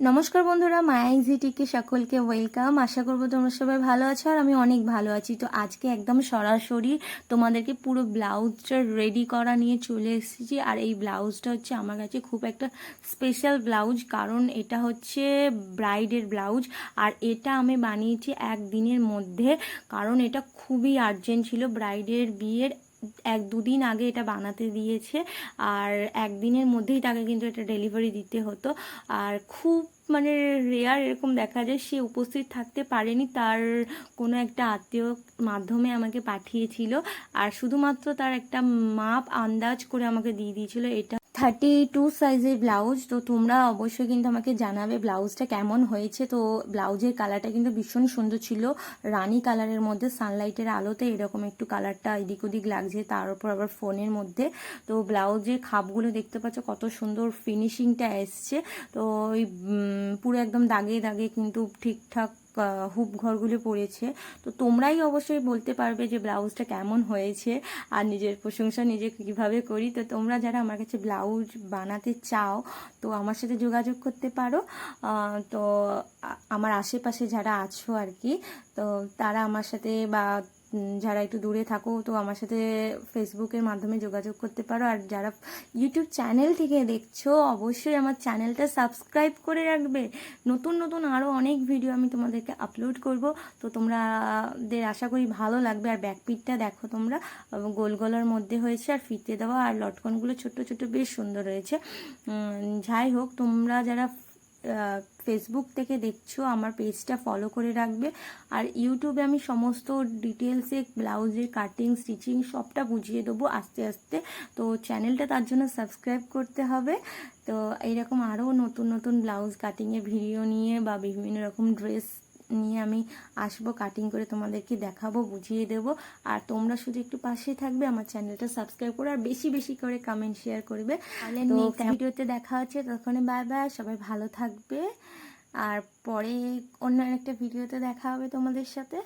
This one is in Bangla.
নমস্কার বন্ধুরা, মায়া ইজিটিকে সকলকে ওয়েলকাম। আশা করব তোমরা সবাই ভালো আছো আর আমি অনেক ভালো আছি। তো আজকে একদম সরাসরি তোমাদেরকে পুরো ব্লাউজটা রেডি করা নিয়ে চলে এসেছি। আর এই ব্লাউজটা হচ্ছে আমার কাছে খুব একটা স্পেশাল ব্লাউজ, কারণ এটা হচ্ছে ব্রাইডের ব্লাউজ। আর এটা আমি বানিয়েছি একদিনের মধ্যে, কারণ এটা খুবই আর্জেন্ট ছিল ব্রাইডের বিয়ের। এক দুদিন আগে এটা বানাতে দিয়েছে। আর একদিনের মধ্যেই তাকে কিন্তু এটা ডেলিভারি দিতে হতো। আর খুব মানে রেয়ার এরকম দেখা যায়, সে উপস্থিত থাকতে পারেনি। তার কোনো একটা আত্মীয় মাধ্যমে আমাকে পাঠিয়েছিল আর শুধুমাত্র তার একটা মাপ আন্দাজ করে আমাকে দিয়ে দিয়েছিল, এটা থার্টি টু সাইজের ব্লাউজ। তো তোমরা অবশ্যই কিন্তু আমাকে জানাবে ব্লাউজটা কেমন হয়েছে। তো ব্লাউজের কালারটা কিন্তু ভীষণ সুন্দর ছিল। রানি কালারের মধ্যে, সানলাইটের আলোতে এরকম একটু কালারটা এদিক ওদিক লাগছে, তার উপর আবার ফোনের মধ্যে। তো ব্লাউজের খাপগুলো দেখতে পাচ্ছ, কত সুন্দর ফিনিশিংটা এসছে। তো ওই পুরো একদম দাগে দাগে কিন্তু ঠিকঠাক হুপ ঘরগুলো পড়েছে। তো তোমরাই অবশ্যই বলতে পারবে যে ব্লাউজটা কেমন হয়েছে আর নিজের প্রশংসা নিজে কীভাবে করি। তো তোমরা যারা আমার কাছে ব্লাউজ বানাতে চাও, তো আমার সাথে যোগাযোগ করতে পারো। তো আমার আশেপাশে যারা আছো আর কি, তো তারা আমার সাথে বা যারা একটু দূরে থাকো, তো আমার সাথে ফেসবুকের মাধ্যমে যোগাযোগ করতে পারো। আর যারা ইউটিউব চ্যানেল থেকে দেখছ, অবশ্যই আমার চ্যানেলটা সাবস্ক্রাইব করে রাখবে। নতুন নতুন আরও অনেক ভিডিও আমি তোমাদেরকে আপলোড করব। তো তোমাদের আশা করি ভালো লাগবে। আর ব্যাকপিটটা দেখো তোমরা। গোল গলার মধ্যে হয়েছে, আর ফিতে দেওয়া। আর লটকনগুলো ছোট ছোট বেশ সুন্দর হয়েছে। যাই হোক, তোমরা যারা ফেসবুক থেকে দেখছ, আমার পেজটা ফলো করে রাখবে। আর ইউটিউবে আমি সমস্ত ডিটেলসে ব্লাউজের কাটিং স্টিচিং সবটা বুঝিয়ে দেবো আস্তে আস্তে। তো চ্যানেলটা তার জন্য সাবস্ক্রাইব করতে হবে। তো এইরকম আরও নতুন নতুন ব্লাউজ কাটিংয়ের ভিডিও নিয়ে বা বিভিন্ন রকম ড্রেস নিয়ে আমি আসব কাটিং করে তোমাদেরকে দেখাবো বুঝিয়ে দেবো। আর তোমরা শুধু একটু পাশে থাকবে আমার চ্যানেলটা সাবস্ক্রাইব করে আর বেশি বেশি করে কমেন্ট শেয়ার করবে। তাহলে নেক্সট ভিডিওতে দেখা হচ্ছে তখন বাই বাই সবাই ভালো থাকবে। আর পরে অন্য একটা ভিডিওতে দেখা হবে তোমাদের সাথে।